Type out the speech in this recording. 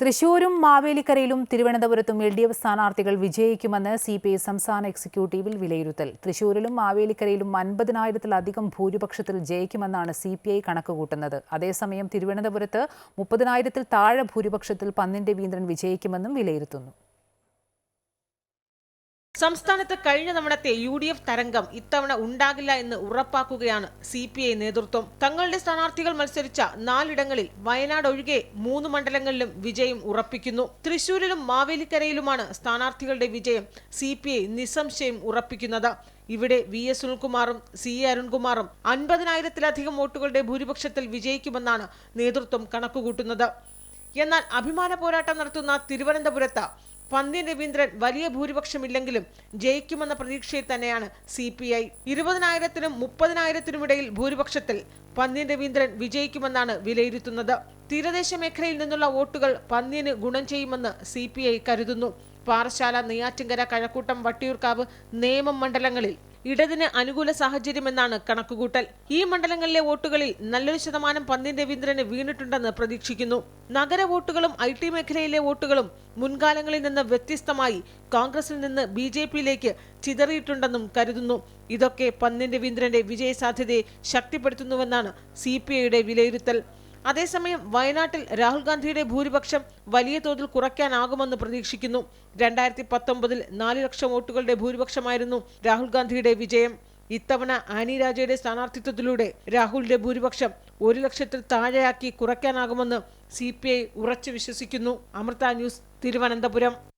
തൃശൂരും മാവേലിക്കരയിലും തിരുവനന്തപുരത്തും L D F സ്ഥാനാർത്ഥികൾ വിജയിക്കുമെന്ന് C P I സംസ്ഥാന എക്സിക്യൂട്ടീവിൽ വിലയിരുത്തൽ. തൃശൂരിലും മാവേലിക്കരയിലും അൻപതിനായിരത്തിലധികം ഭൂരിപക്ഷത്തിൽ ജയിക്കുമെന്നാണ് സി പി ഐ കണക്കുകൂട്ടുന്നത് അതേസമയം തിരുവനന്തപുരത്ത് മുപ്പതിനായിരത്തിൽ താഴെ ഭൂരിപക്ഷത്തിൽ പന്നിൻ രവീന്ദ്രൻ വിജയിക്കുമെന്നും വിലയിരുത്തുന്നു. സംസ്ഥാനത്ത് കഴിഞ്ഞ തവണത്തെ യു ഡി എഫ് തരംഗം ഇത്തവണ ഉണ്ടാകില്ല എന്ന് ഉറപ്പാക്കുകയാണ് സി പി ഐ നേതൃത്വം. തങ്ങളുടെ സ്ഥാനാർത്ഥികൾ മത്സരിച്ച നാലിടങ്ങളിൽ വയനാട് ഒഴികെ മൂന്ന് മണ്ഡലങ്ങളിലും വിജയം ഉറപ്പിക്കുന്നു. തൃശൂരിലും മാവേലിക്കരയിലുമാണ് സ്ഥാനാർത്ഥികളുടെ വിജയം സി പി ഐ നിസ്സംശയം ഉറപ്പിക്കുന്നത്. ഇവിടെ വി എസ് സുനിൽകുമാറും സി എ അരുൺകുമാറും അൻപതിനായിരത്തിലധികം വോട്ടുകളുടെ ഭൂരിപക്ഷത്തിൽ വിജയിക്കുമെന്നാണ് നേതൃത്വം കണക്കുകൂട്ടുന്നത്. എന്നാൽ അഭിമാന പോരാട്ടം നടത്തുന്ന തിരുവനന്തപുരത്ത് പന്ന്യൻ രവീന്ദ്രൻ വലിയ ഭൂരിപക്ഷമില്ലെങ്കിലും ജയിക്കുമെന്ന പ്രതീക്ഷയിൽ തന്നെയാണ് സി പി ഐ. ഇരുപതിനായിരത്തിനും മുപ്പതിനായിരത്തിനും ഇടയിൽ ഭൂരിപക്ഷത്തിൽ പന്ന്യൻ രവീന്ദ്രൻ വിജയിക്കുമെന്നാണ് വിലയിരുത്തുന്നത്. തീരദേശ മേഖലയിൽ നിന്നുള്ള വോട്ടുകൾ പന്ന്യന് ഗുണം ചെയ്യുമെന്ന് സി കരുതുന്നു. പാറശാല നെയ്യാറ്റിങ്കര കഴക്കൂട്ടം വട്ടിയൂർക്കാവ് നേമം മണ്ഡലങ്ങളിൽ ഇടതിന് അനുകൂല സാഹചര്യമെന്നാണ് കണക്കുകൂട്ടൽ. ഈ മണ്ഡലങ്ങളിലെ വോട്ടുകളിൽ നല്ലൊരു ശതമാനം പന്തിൻ രവീന്ദ്രന് വീണിട്ടുണ്ടെന്ന് പ്രതീക്ഷിക്കുന്നു. നഗര വോട്ടുകളും ഐ ടി മേഖലയിലെ വോട്ടുകളും മുൻകാലങ്ങളിൽ നിന്ന് വ്യത്യസ്തമായി കോൺഗ്രസിൽ നിന്ന് ബി ജെ പിയിലേക്ക് ചിതറിയിട്ടുണ്ടെന്നും കരുതുന്നു. ഇതൊക്കെ പന്തിൻ രവീന്ദ്രന്റെ വിജയ സാധ്യതയെ ശക്തിപ്പെടുത്തുന്നുവെന്നാണ് സി പി ഐയുടെ വിലയിരുത്തൽ. അതേസമയം വയനാട്ടിൽ രാഹുൽ ഗാന്ധിയുടെ ഭൂരിപക്ഷം വലിയ തോതിൽ കുറയ്ക്കാനാകുമെന്ന് പ്രതീക്ഷിക്കുന്നു. രണ്ടായിരത്തി പത്തൊമ്പതിൽ നാല് ലക്ഷം വോട്ടുകളുടെ ഭൂരിപക്ഷമായിരുന്നു രാഹുൽ ഗാന്ധിയുടെ വിജയം. ഇത്തവണ ആനി രാജയുടെ സ്ഥാനാർത്ഥിത്വത്തിലൂടെ രാഹുലിന്റെ ഭൂരിപക്ഷം ഒരു ലക്ഷത്തിൽ താഴെയാക്കി കുറയ്ക്കാനാകുമെന്ന് സി പി ഐ ഉറച്ചു വിശ്വസിക്കുന്നു. അമൃത ന്യൂസ് തിരുവനന്തപുരം.